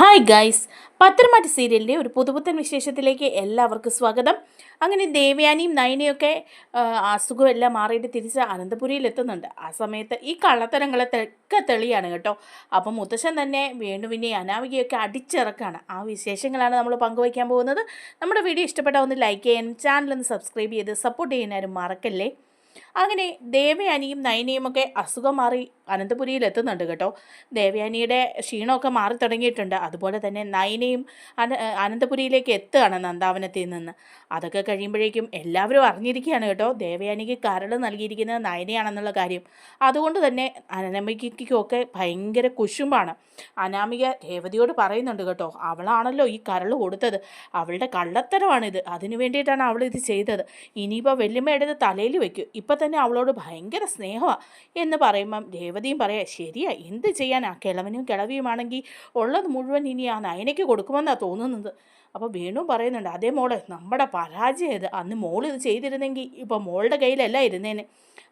Hi guys പത്തനംമാറ്റ സീരിയലിന്റെ ഒരു പുതുപുത്തൻ വിശേഷത്തിലേക്ക് എല്ലാവർക്കും സ്വാഗതം. അങ്ങനെ ദേവയാനിയും നയനയൊക്കെ അസുഖമെല്ലാം മാറിയിട്ട് തിരിച്ച് അനന്തപുരിയിൽ എത്തുന്നുണ്ട്. ആ സമയത്ത് ഈ കള്ളത്തരങ്ങളെ തെക്ക തെളിയാണ് കേട്ടോ. അപ്പം മുത്തശ്ശൻ തന്നെ വേണുവിനെ അനാമികയൊക്കെ അടിച്ചിറക്കാണ്. ആ വിശേഷങ്ങളാണ് നമ്മൾ പങ്കുവയ്ക്കാൻ പോകുന്നത്. നമ്മുടെ വീഡിയോ ഇഷ്ടപ്പെട്ട ഒന്ന് ലൈക്ക് ചെയ്യാനും ചാനലൊന്ന് സബ്സ്ക്രൈബ് ചെയ്ത് സപ്പോർട്ട് ചെയ്യാനും മറക്കല്ലേ? അങ്ങനെ ദേവയാനിയും നയനയും ഒക്കെ അസുഖം മാറി അനന്തപുരിയിൽ എത്തുന്നുണ്ട് കേട്ടോ. ദേവയാനിയുടെ ക്ഷീണമൊക്കെ മാറി തുടങ്ങിയിട്ടുണ്ട്. അതുപോലെ തന്നെ നയനയും അന അനന്തപുരിയിലേക്ക് എത്തുകയാണ് നന്ദാവനത്തിൽ നിന്ന്. അതൊക്കെ കഴിയുമ്പോഴേക്കും എല്ലാവരും അറിഞ്ഞിരിക്കുകയാണ് കേട്ടോ. ദേവയാനിക്ക് കരൾ നൽകിയിരിക്കുന്നത് നയനയാണെന്നുള്ള കാര്യം. അതുകൊണ്ട് തന്നെ അനമികയ്ക്കൊക്കെ ഭയങ്കര കുശുമ്പാണ്. അനാമിക രേവതിയോട് പറയുന്നുണ്ട് കേട്ടോ അവളാണല്ലോ ഈ കരൾ കൊടുത്തത്. അവളുടെ കള്ളത്തരമാണിത്. അതിനു വേണ്ടിയിട്ടാണ് അവൾ ഇത് ചെയ്തത്. ഇനിയിപ്പോൾ വെല്ലുമ്മയുടേത് തലയിൽ വെക്കും. ഇപ്പം തന്നെ അവളോട് ഭയങ്കര സ്നേഹമാണ് എന്ന് പറയുമ്പം രേവതിയും പറയാം ശരിയാ എന്ത് ചെയ്യാനാ? കിളവനും കിളവിയുമാണെങ്കിൽ ഉള്ളത് മുഴുവൻ ഇനി ആ നയനയ്ക്ക് കൊടുക്കുമെന്നാണ് തോന്നുന്നത്. അപ്പോൾ വീണ്ടും പറയുന്നുണ്ട് അതേ മോളെ നമ്മുടെ പരാജയം ഇത്. അന്ന് മോൾ ഇത് ചെയ്തിരുന്നെങ്കിൽ ഇപ്പോൾ മോളുടെ കയ്യിലല്ല ഇരുന്നേനെ.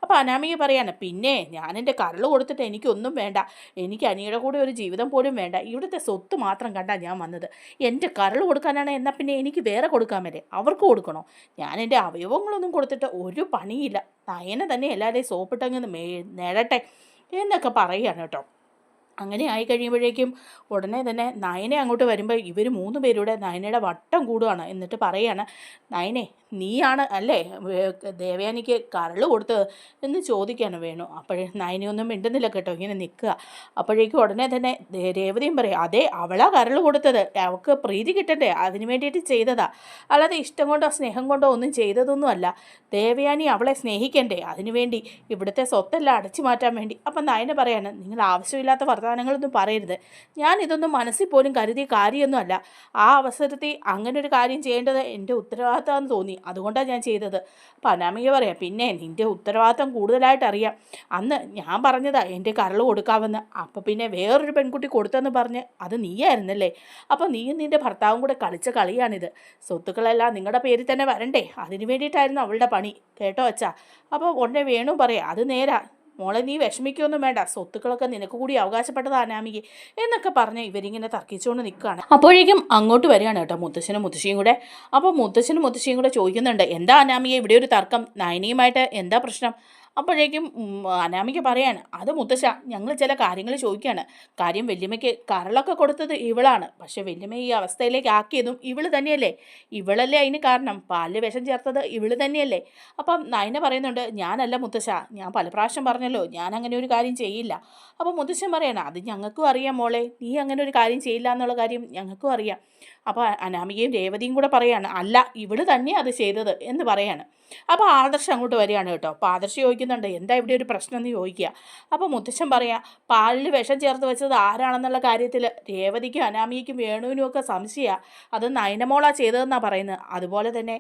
അപ്പോൾ അനാമിക പറയാണ് പിന്നെ ഞാനെന്റെ കരൾ കൊടുത്തിട്ട് എനിക്കൊന്നും വേണ്ട. എനിക്ക് അനിയുടെ കൂടെ ഒരു ജീവിതം പോലും വേണ്ട. ഇവിടുത്തെ സ്വത്ത് മാത്രം കണ്ടാ ഞാൻ വന്നത്. എന്റെ കരൾ കൊടുക്കാനാണ് എന്നാൽ പിന്നെ എനിക്ക് വേറെ കൊടുക്കാൻ വരെ അവർക്ക് കൊടുക്കണോ? ഞാൻ എന്റെ അവയവങ്ങളൊന്നും കൊടുത്തിട്ട് ഒരു പണിയില്ല. നയന തന്നെ എല്ലാവരെയും സോപ്പിട്ടങ്ങ് നേടട്ടെ. എന്നൊക്കെ പറയുകയാണ് കേട്ടോ. അങ്ങനെ ആയി കഴിയുമ്പോഴേക്കും ഉടനെ തന്നെ നയനെ അങ്ങോട്ട് വരുമ്പോൾ ഇവർ മൂന്ന് പേരുടെ നയനയുടെ വട്ടം കൂടുകയാണ് എന്നിട്ട് പറയാണ് നയനെ നീയാണ് അല്ലേ? ദേവയാനിക്ക് കരൾ കൊടുത്തത്? എന്ന് ചോദിക്കാണ് വേണു. അപ്പോഴേ നയനയൊന്നും മിണ്ടുന്നില്ല കേട്ടോ ഇങ്ങനെ നിൽക്കുക. അപ്പോഴേക്കും ഉടനെ തന്നെ രേവതിയും പറയും അതെ അവളാ കരൾ കൊടുത്തത്. അവൾക്ക് പ്രീതി കിട്ടണ്ടേ? അതിന് വേണ്ടിയിട്ട് ചെയ്തതാ. അല്ലാതെ ഇഷ്ടം കൊണ്ടോ സ്നേഹം കൊണ്ടോ ഒന്നും ചെയ്തതൊന്നും അല്ല. ദേവയാനി അവളെ സ്നേഹിക്കണ്ടേ? അതിനുവേണ്ടി ഇവിടുത്തെ സ്വത്തെല്ലാം അടച്ചു മാറ്റാൻ വേണ്ടി. അപ്പം നയന പറയാണ് നിങ്ങൾ ആവശ്യമില്ലാത്ത വർത്തമാനങ്ങളൊന്നും പറയരുത്. ഞാൻ ഇതൊന്നും മനസ്സിൽ പോലും കരുതിയ കാര്യമൊന്നും അല്ല ആ അവസരത്തിൽ അങ്ങനെ ഒരു കാര്യം ചെയ്യേണ്ടത് എന്റെ ഉത്തരവാദിത്തമാണെന്ന് തോന്നി. അതുകൊണ്ടാണ് ഞാൻ ചെയ്തത്. അപ്പം പറയാം പിന്നെ നിന്റെ ഉത്തരവാദിത്തം കൂടുതലായിട്ട് അറിയാം. അന്ന് ഞാൻ പറഞ്ഞതാ എന്റെ കരൾ കൊടുക്കാമെന്ന്. അപ്പം പിന്നെ വേറൊരു പെൺകുട്ടി കൊടുത്തെന്ന് പറഞ്ഞ് അത് നീയായിരുന്നല്ലേ? അപ്പം നീയും നിന്റെ ഭർത്താവും കൂടെ കളിച്ച കളിയാണിത്. സ്വത്തുക്കളെല്ലാം നിങ്ങളുടെ പേരിൽ തന്നെ വരണ്ടേ? അതിന് വേണ്ടിയിട്ടായിരുന്നു അവളുടെ പണി. കേട്ടോ അച്ഛാ? അപ്പോൾ ഉടനെ വേണു പറയാം അത് നേരാ. മോളെ നീ വിഷമിക്കൊന്നും വേണ്ട. സ്വത്തുക്കളൊക്കെ നിനക്ക് കൂടി അവകാശപ്പെട്ടത് അനാമിക്ക് എന്നൊക്കെ പറഞ്ഞ് ഇവരിങ്ങനെ തർക്കിച്ചുകൊണ്ട് നിൽക്കുകയാണ്. അപ്പോഴേക്കും അങ്ങോട്ട് വരികയാണ് കേട്ടോ മുത്തശ്ശനും മുത്തശ്ശിയും കൂടെ. അപ്പോൾ മുത്തശ്ശനും മുത്തശ്ശിയും കൂടെ ചോദിക്കുന്നുണ്ട് എന്താ അനാമിക ഇവിടെ ഒരു തർക്കം? നയനിയുമായിട്ട് എന്താ പ്രശ്നം? അപ്പോഴേക്കും അനാമിക പറയാണ് അത് മുത്തശ്ശ ഞങ്ങൾ ചില കാര്യങ്ങൾ ചോദിക്കുകയാണ് കാര്യം വല്യമ്മയ്ക്ക് കരളൊക്കെ കൊടുത്തത് ഇവളാണ്. പക്ഷെ വല്യമ്മ ഈ അവസ്ഥയിലേക്ക് ആക്കിയതും ഇവൾ തന്നെയല്ലേ. ഇവളല്ലേ അതിന് കാരണം. പാലിൽ വിഷം ചേർത്തത് ഇവൾ തന്നെയല്ലേ. അപ്പം നയന പറയുന്നുണ്ട് ഞാനല്ല മുത്തശ്ശ. ഞാൻ പല പ്രാവശ്യം പറഞ്ഞല്ലോ ഞാൻ അങ്ങനെ ഒരു കാര്യം ചെയ്യില്ല. അപ്പം മുത്തശ്ശൻ പറയണം അത് ഞങ്ങൾക്കും അറിയാം മോളെ. നീ അങ്ങനെ ഒരു കാര്യം ചെയ്യില്ല എന്നുള്ള കാര്യം ഞങ്ങൾക്കും അറിയാം. അപ്പോൾ അനാമികയും രേവതിയും കൂടെ പറയാണ് അല്ല ഇവൾ തന്നെയാണ് അത് ചെയ്തത് എന്ന് പറയാണ്. അപ്പോൾ ആദർശ് അങ്ങോട്ട് വരികയാണ് കേട്ടോ. അപ്പോൾ ആദർശ് ചോദിക്കുന്നുണ്ട് എന്താ ഇവിടെ ഒരു പ്രശ്നം എന്ന് ചോദിക്കുക? അപ്പോൾ മുത്തശ്ശൻ പറയാ പാലിൽ വിഷം ചേർത്ത് വെച്ചത് ആരാണെന്നുള്ള കാര്യത്തിൽ രേവതിക്കും അനാമികയ്ക്കും വേണുവിനും ഒക്കെ സംശയമാണ് അത് നയനമോളാ ചെയ്തതെന്നാണ് പറയുന്നത്. അതുപോലെ തന്നെ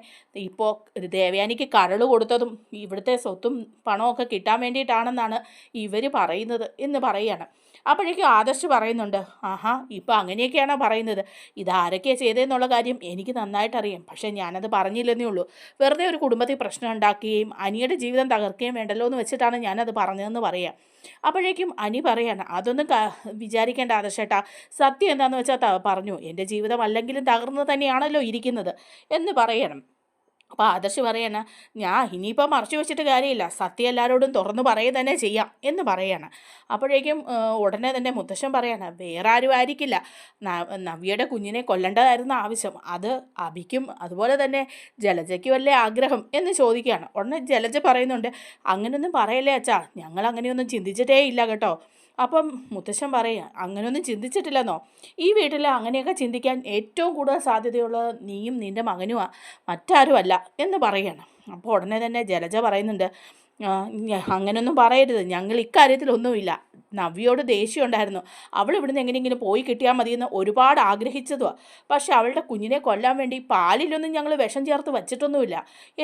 ഇപ്പോൾ ദേവയാനിക്ക് കരൾ കൊടുത്തതും ഇവിടുത്തെ സ്വത്തും പണമൊക്കെ കിട്ടാൻ വേണ്ടിയിട്ടാണെന്നാണ് ഇവർ പറയുന്നത് എന്ന് പറയാണ് അപ്പോഴേക്കും ആദർശ് പറയുന്നുണ്ട് ആഹാ ഇപ്പം അങ്ങനെയൊക്കെയാണോ പറയുന്നത്? ഇതാരൊക്കെയാണ് ചെയ്തതെന്നുള്ള കാര്യം എനിക്ക് നന്നായിട്ടറിയാം പക്ഷേ ഞാനത് പറഞ്ഞില്ലെന്നേ ഉള്ളൂ. വെറുതെ ഒരു കുടുംബത്തിൽ പ്രശ്നം ഉണ്ടാക്കുകയും അനിയുടെ ജീവിതം തകർക്കുകയും വേണ്ടല്ലോ എന്ന് വെച്ചിട്ടാണ് ഞാനത് പറഞ്ഞതെന്ന് പറയാം. അപ്പോഴേക്കും അനി പറയാണ് അതൊന്നും വിചാരിക്കേണ്ട ആദർശേട്ടാ. സത്യം എന്താണെന്ന് വെച്ചാൽ പറഞ്ഞു എന്റെ ജീവിതം അല്ലെങ്കിലും തകർന്നു തന്നെയാണല്ലോ ഇരിക്കുന്നത് എന്ന് പറയണം. അപ്പോൾ ആദർശ് പറയാണ് ഞാൻ ഇനിയിപ്പോൾ മറച്ചു വെച്ചിട്ട് കാര്യമില്ല. സത്യം എല്ലാവരോടും തുറന്നു പറയുക തന്നെ ചെയ്യാം എന്ന് പറയാണ്. അപ്പോഴേക്കും ഉടനെ തന്നെ മുത്തശ്ശൻ പറയാണ് വേറെ ആരും ആയിരിക്കില്ല. നവ്യയുടെ കുഞ്ഞിനെ കൊല്ലേണ്ടതായിരുന്നു ആവശ്യം. അത് അഭിക്കും അതുപോലെ തന്നെ ജലജയ്ക്ക് വല്ല ആഗ്രഹം? എന്ന് ചോദിക്കുകയാണ്. ഉടനെ ജലജ പറയുന്നുണ്ട് അങ്ങനെയൊന്നും പറയല്ലേ അച്ഛാ. ഞങ്ങൾ അങ്ങനെയൊന്നും ചിന്തിച്ചിട്ടേ ഇല്ല കേട്ടോ. അപ്പം മുത്തശ്ശൻ പറയുക അങ്ങനെയൊന്നും ചിന്തിച്ചിട്ടില്ലെന്നോ. ഈ വീട്ടിൽ അങ്ങനെയൊക്കെ ചിന്തിക്കാൻ ഏറ്റവും കൂടുതൽ സാധ്യതയുള്ളത് നീയും നിന്റെ മകനുമാണ് മറ്റാരുമല്ല എന്ന് പറയണം. അപ്പോൾ ഉടനെ തന്നെ ജലജ പറയുന്നുണ്ട് അങ്ങനൊന്നും പറയരുത്. ഞങ്ങൾ ഇക്കാര്യത്തിലൊന്നുമില്ല നവ്യോട് ദേഷ്യം ഉണ്ടായിരുന്നു അവൾ ഇവിടുന്ന് എങ്ങനെയെങ്കിലും പോയി കിട്ടിയാൽ മതിയെന്ന് ഒരുപാട് ആഗ്രഹിച്ചതുമാണ് പക്ഷെ അവളുടെ കുഞ്ഞിനെ കൊല്ലാൻ വേണ്ടി പാലിലൊന്നും ഞങ്ങൾ വിഷം ചേർത്ത് വച്ചിട്ടൊന്നുമില്ല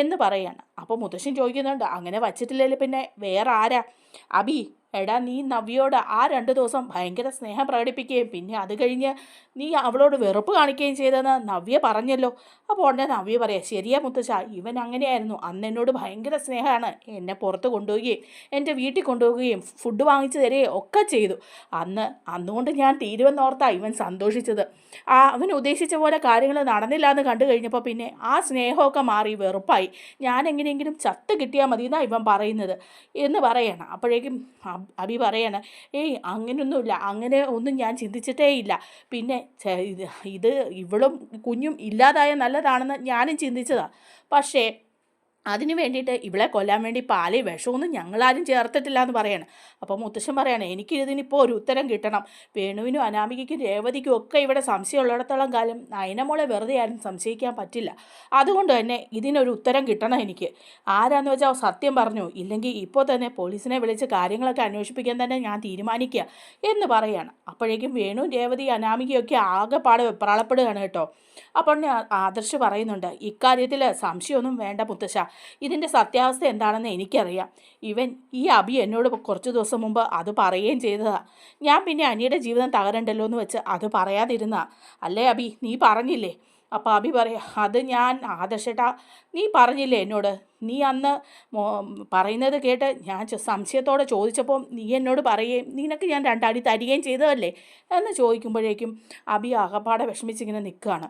എന്ന് പറയാണ്. അപ്പോൾ മുത്തശ്ശൻ ചോദിക്കുന്നുണ്ട് അങ്ങനെ വച്ചിട്ടില്ലെങ്കിൽ പിന്നെ വേറെ ആരാ? അബി എടാ നീ നവ്യോട് ആ രണ്ട് ദിവസം ഭയങ്കര സ്നേഹം പ്രകടിപ്പിക്കുകയും പിന്നെ അത് കഴിഞ്ഞ് നീ അവളോട് വെറുപ്പ് കാണിക്കുകയും ചെയ്തെന്ന് നവ്യ പറഞ്ഞല്ലോ. അപ്പോൾ ഉടനെ നവ്യ പറയാം ശരിയാ മുത്തശ്ശ ഇവൻ അങ്ങനെയായിരുന്നു. അന്ന് എന്നോട് ഭയങ്കര സ്നേഹമാണ്. എന്നെ പുറത്ത് കൊണ്ടുപോവുകയും എന്റെ വീട്ടിൽ കൊണ്ടുപോവുകയും ഫുഡ് വാങ്ങിച്ചു തരികയും ഒക്കെ ചെയ്തു. അന്ന് അന്നുകൊണ്ട് ഞാൻ തീരുവെന്നോർത്താ ഇവൻ സന്തോഷിച്ചത്. ആ അവൻ ഉദ്ദേശിച്ച പോലെ കാര്യങ്ങൾ നടന്നില്ല എന്ന് കണ്ടു കഴിഞ്ഞപ്പോൾ പിന്നെ ആ സ്നേഹമൊക്കെ മാറി വെറുപ്പായി. ഞാൻ എങ്ങനെയെങ്കിലും ചത്ത് കിട്ടിയാൽ മതി എന്നാണ് ഇവൻ പറയുന്നത്. എന്ന് പറയണം. അപ്പോഴേക്കും അബ്- പറയാണ് ഏയ് അങ്ങനെയൊന്നുമില്ല അങ്ങനെ ഒന്നും ഞാൻ ചിന്തിച്ചിട്ടേ ഇല്ല. പിന്നെ ഇത് ഇവളും കുഞ്ഞും ഇല്ലാതായ നല്ലതാണെന്ന് ഞാനും ചിന്തിച്ചതാണ് പക്ഷേ അതിന് വേണ്ടിയിട്ട് ഇവളെ കൊല്ലാൻ വേണ്ടി പാലി വിഷമൊന്നും ഞങ്ങളാരും ചേർത്തിട്ടില്ല എന്ന് പറയാണ്. അപ്പോൾ മുത്തശ്ശൻ പറയാണ് എനിക്ക് ഇതിനിപ്പോൾ ഒരു ഉത്തരം കിട്ടണം. വേണുവിനും അനാമികയ്ക്കും രേവതിക്കും ഒക്കെ ഇവിടെ സംശയമുള്ളിടത്തോളം കാലം നയനമോളെ വെറുതെ ആരും സംശയിക്കാൻ പറ്റില്ല. അതുകൊണ്ട് തന്നെ ഇതിനൊരു ഉത്തരം കിട്ടണം എനിക്ക്. ആരാന്ന് വെച്ചാൽ സത്യം പറഞ്ഞു. ഇല്ലെങ്കിൽ ഇപ്പോൾ തന്നെ പോലീസിനെ വിളിച്ച് കാര്യങ്ങളൊക്കെ അന്വേഷിപ്പിക്കാൻ തന്നെ ഞാൻ തീരുമാനിക്കുക എന്ന് പറയാണ്. അപ്പോഴേക്കും വേണു രേവതി അനാമികയൊക്കെ ആകെപ്പാടെ വെപ്രാളപ്പെടുകയാണ് കേട്ടോ. അപ്പോൾ ആദർശ് പറയുന്നുണ്ട് ഇക്കാര്യത്തിൽ സംശയമൊന്നും വേണ്ട മുത്തശ്ശ. ഇതിന്റെ സത്യാവസ്ഥ എന്താണെന്ന് എനിക്കറിയാം. ഇവൻ ഈ അബി എന്നോട് കുറച്ച് ദിവസം മുമ്പ് അത് പറയുകയും ചെയ്തതാ. ഞാൻ പിന്നെ അനിയുടെ ജീവിതം തകരണ്ടല്ലോ എന്ന് വെച്ച് അത് പറയാതിരുന്ന. അല്ലേ അബി നീ പറഞ്ഞില്ലേ? അപ്പോൾ അബി പറയാ അത് ഞാൻ ആദർശേട്ടാ നീ പറഞ്ഞില്ലേ എന്നോട്? നീ അന്ന് പറയുന്നത് കേട്ട് ഞാൻ സംശയത്തോടെ ചോദിച്ചപ്പോൾ നീ എന്നോട് പറയുകയും നിനക്ക് ഞാൻ രണ്ടടി തരികയും ചെയ്തതല്ലേ? എന്ന് ചോദിക്കുമ്പോഴേക്കും അബി ആകപ്പാടെ വിഷമിച്ചിങ്ങനെ നിൽക്കുകയാണ്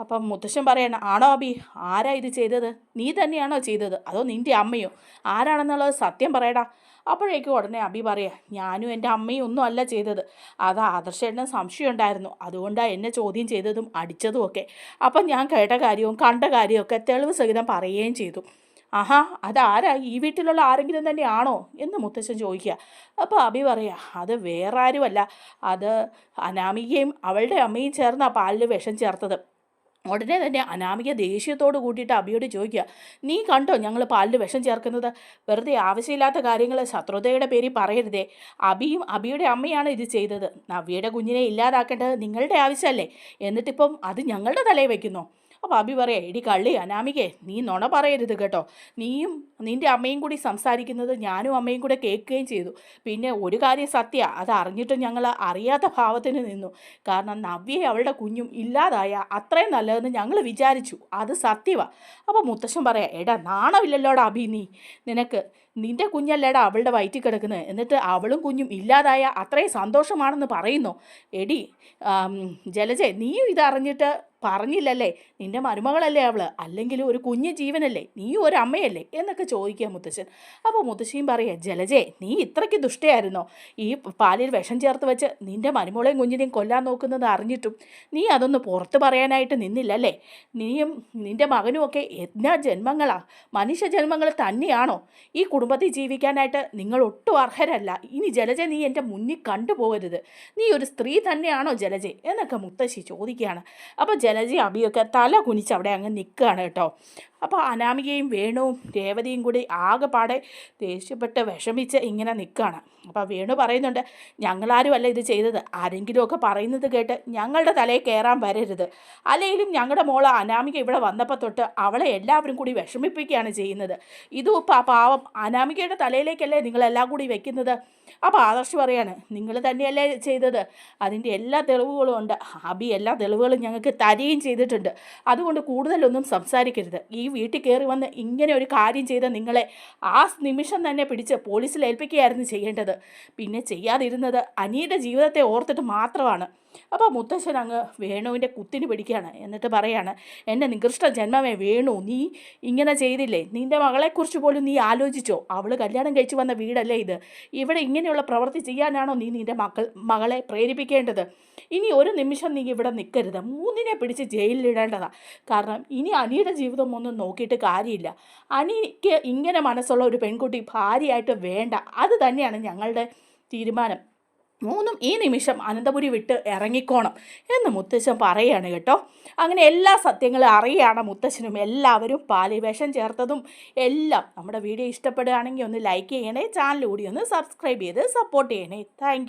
അപ്പം മുത്തശ്ശൻ പറയണ ആണോ അബി? ആരാ ഇത് ചെയ്തത്? നീ തന്നെയാണോ ചെയ്തത്? അതോ നിന്റെ അമ്മയോ? ആരാണെന്നുള്ളത് സത്യം പറയടാ. അപ്പോഴേക്കും ഉടനെ അബി പറയാ ഞാനും എന്റെ അമ്മയും ഒന്നും അല്ല ചെയ്തത്. അത് ആദർശേട്ടന് സംശയം ഉണ്ടായിരുന്നു അതുകൊണ്ടാണ് എന്നെ ചോദ്യം ചെയ്തതും അടിച്ചതും ഒക്കെ. അപ്പം ഞാൻ കേട്ട കാര്യവും കണ്ട കാര്യമൊക്കെ തെളിവ് സഹിതം പറയുകയും ചെയ്തു. ആഹാ അതാരാ ഈ വീട്ടിലുള്ള ആരെങ്കിലും തന്നെയാണോ? എന്ന് മുത്തശ്ശൻ ചോദിക്കുക. അപ്പോൾ അബി പറയാ അത് വേറെ ആരുമല്ല. അത് അനാമികയും അവളുടെ അമ്മയും ചേർന്ന പാലിൽ വിഷം ചേർത്തത്. ഉടനെ തന്നെ അനാമിക ദേഷ്യത്തോട് കൂട്ടിയിട്ട് അബിയോട് ചോദിക്കുക നീ കണ്ടോ ഞങ്ങൾ പാലിൽ വിഷം ചേർക്കുന്നത്? വെറുതെ ആവശ്യമില്ലാത്ത കാര്യങ്ങൾ ശത്രുതയുടെ പേരിൽ പറയരുതേ. അബിയും അബിയുടെ അമ്മയാണ് ഇത് ചെയ്തത്. നവ്യയുടെ കുഞ്ഞിനെ ഇല്ലാതാക്കേണ്ടത് നിങ്ങളുടെ ആവശ്യമല്ലേ? എന്നിട്ടിപ്പം അത് ഞങ്ങളുടെ തലയിൽ വയ്ക്കുന്നു അപ്പോൾ അബി പറയാം എടി കള്ളി അനാമികേ നീ നുണ പറയരുത് കേട്ടോ. നീയും നിന്റെ അമ്മയും കൂടി സംസാരിക്കുന്നത് ഞാനും അമ്മയും കൂടെ കേൾക്കുകയും ചെയ്തു. പിന്നെ ഒരു കാര്യം സത്യ അത് അറിഞ്ഞിട്ട് ഞങ്ങൾ അറിയാത്ത ഭാവത്തിന് നിന്നു. കാരണം നവ്യയെ അവളുടെ കുഞ്ഞും ഇല്ലാതായ അത്രയും നല്ലതെന്ന് ഞങ്ങൾ വിചാരിച്ചു. അത് സത്യമാണ് അപ്പോൾ മുത്തശ്ശൻ പറയാം എടാ നാണമില്ലല്ലോടാ അഭി നീ. നിനക്ക് നിന്റെ കുഞ്ഞല്ലേടാ അവളുടെ വയറ്റിൽ കിടക്കുന്നത് എന്നിട്ട് അവളും കുഞ്ഞും ഇല്ലാതായ അത്രയും സന്തോഷമാണെന്ന് പറയുന്നു. എടി ജലജെ നീയും ഇതറിഞ്ഞിട്ട് പറഞ്ഞില്ലല്ലേ? നിന്റെ മരുമകളല്ലേ അവൾ? അല്ലെങ്കിൽ ഒരു കുഞ്ഞു ജീവനല്ലേ? നീ ഒരു അമ്മയല്ലേ? എന്നൊക്കെ ചോദിക്കുക മുത്തശ്ശൻ. അപ്പോൾ മുത്തശ്ശിയും പറയുക ജലജെ നീ ഇത്രയ്ക്ക് ദുഷ്ടയായിരുന്നോ? ഈ പാലിൽ വിഷം ചേർത്ത് വെച്ച് നിന്റെ മരുമോളെയും കുഞ്ഞിനെയും കൊല്ലാൻ നോക്കുന്നത് അറിഞ്ഞിട്ടും നീ അതൊന്ന് പുറത്ത് പറയാനായിട്ട് നിന്നില്ലല്ലേ? നീയും നിന്റെ മകനും ഒക്കെ എന്നാ ജന്മങ്ങളാ? മനുഷ്യ ജന്മങ്ങൾ തന്നെയാണോ? ഈ കുടുംബത്തിൽ ജീവിക്കാനായിട്ട് നിങ്ങൾ ഒട്ടും അർഹരല്ല. ഇനി ജലജ നീ എന്റെ മുന്നിൽ കണ്ടുപോകരുത്. നീ ഒരു സ്ത്രീ തന്നെയാണോ ജലജ? എന്നൊക്കെ മുത്തശ്ശി ചോദിക്കുകയാണ്. അപ്പോൾ ജലജ അബിയൊക്കെ തല കുനിച്ച് അവിടെ അങ്ങ് നിൽക്കുകയാണ് കേട്ടോ. അപ്പോൾ അനാമികയും വേണുവും രേവതിയും കൂടി ആകെപ്പാടെ ദേഷ്യപ്പെട്ട് വിഷമിച്ച് ഇങ്ങനെ നിൽക്കുകയാണ് അപ്പോൾ വേണു പറയുന്നുണ്ട് ഞങ്ങളാരും അല്ല ഇത് ചെയ്തത്. ആരെങ്കിലുമൊക്കെ പറയുന്നത് കേട്ട് ഞങ്ങളുടെ തലയിൽ കയറാൻ വരരുത്. അല്ലെങ്കിലും ഞങ്ങളുടെ മോൾ അനാമിക ഇവിടെ വന്നപ്പോൾ തൊട്ട് അവളെ എല്ലാവരും കൂടി വിഷമിപ്പിക്കുകയാണ് ചെയ്യുന്നത്. ഇതും പാ- പാവം അനാമികയുടെ തലയിലേക്കല്ലേ നിങ്ങളെല്ലാം കൂടി വെക്കുന്നത്? അപ്പോൾ ആദർശ് പറയാണ് നിങ്ങൾ തന്നെയല്ലേ ചെയ്തത്? അതിന്റെ എല്ലാ തെളിവുകളും ഉണ്ട്. അബി എല്ലാ തെളിവുകളും ഞങ്ങൾക്ക് തരികയും ചെയ്തിട്ടുണ്ട്. അതുകൊണ്ട് കൂടുതലൊന്നും സംസാരിക്കരുത്. ഈ വീട്ടിൽ കയറി വന്ന് ഇങ്ങനെ ഒരു കാര്യം ചെയ്ത നിങ്ങളെ ആ നിമിഷം തന്നെ പിടിച്ച് പോലീസിൽ ഏൽപ്പിക്കുകയായിരുന്നു ചെയ്യേണ്ടത്. പിന്നെ ചെയ്യാതിരുന്നത് അനിയുടെ ജീവിതത്തെ ഓർത്തിട്ട് മാത്രമാണ്. അപ്പോൾ മുത്തശ്ശൻ അങ്ങ് വേണുവിന്റെ കുത്തിന് പിടിക്കുകയാണ്. എന്നിട്ട് പറയാണ് എന്റെ നികൃഷ്ട ജന്മമേ വേണു നീ ഇങ്ങനെ ചെയ്തില്ലേ? നിന്റെ മകളെക്കുറിച്ച് പോലും നീ ആലോചിച്ചോ? അവൾ കല്യാണം കഴിച്ചു വന്ന വീടല്ലേ ഇത്? ഇവിടെ ഇങ്ങനെയുള്ള പ്രവൃത്തി ചെയ്യാനാണോ നീ നിന്റെ മക്കൾ മകളെ പ്രേരിപ്പിക്കേണ്ടത്? ഇനി ഒരു നിമിഷം നീ ഇവിടെ നിൽക്കരുത്. മൂന്നിനെ പിടിച്ച് ജയിലിലിടേണ്ടതാണ് കാരണം ഇനി അനിയുടെ ജീവിതം ഒന്നും നോക്കിയിട്ട് കാര്യമില്ല. അനിക്ക് ഇങ്ങനെ മനസ്സുള്ള ഒരു പെൺകുട്ടി ഭാര്യയായിട്ട് വേണ്ട. അത് തന്നെയാണ് ഞങ്ങളുടെ തീരുമാനം. മൂന്നും ഈ നിമിഷം അനന്തപുരി വിട്ട് ഇറങ്ങിക്കോണം എന്ന് മുത്തശ്ശൻ പറയാണ് കേട്ടോ. അങ്ങനെ എല്ലാ സത്യങ്ങളും അറിയാണ് മുത്തശ്ശനും. എല്ലാവരും പാലി വിഷം ചേർത്തതും എല്ലാം നമ്മുടെ വീഡിയോ ഇഷ്ടപ്പെടുകയാണെങ്കിൽ ഒന്ന് ലൈക്ക് ചെയ്യണേ ചാനൽ കൂടി ഒന്ന് സബ്സ്ക്രൈബ് ചെയ്ത് സപ്പോർട്ട് ചെയ്യണേ. താങ്ക്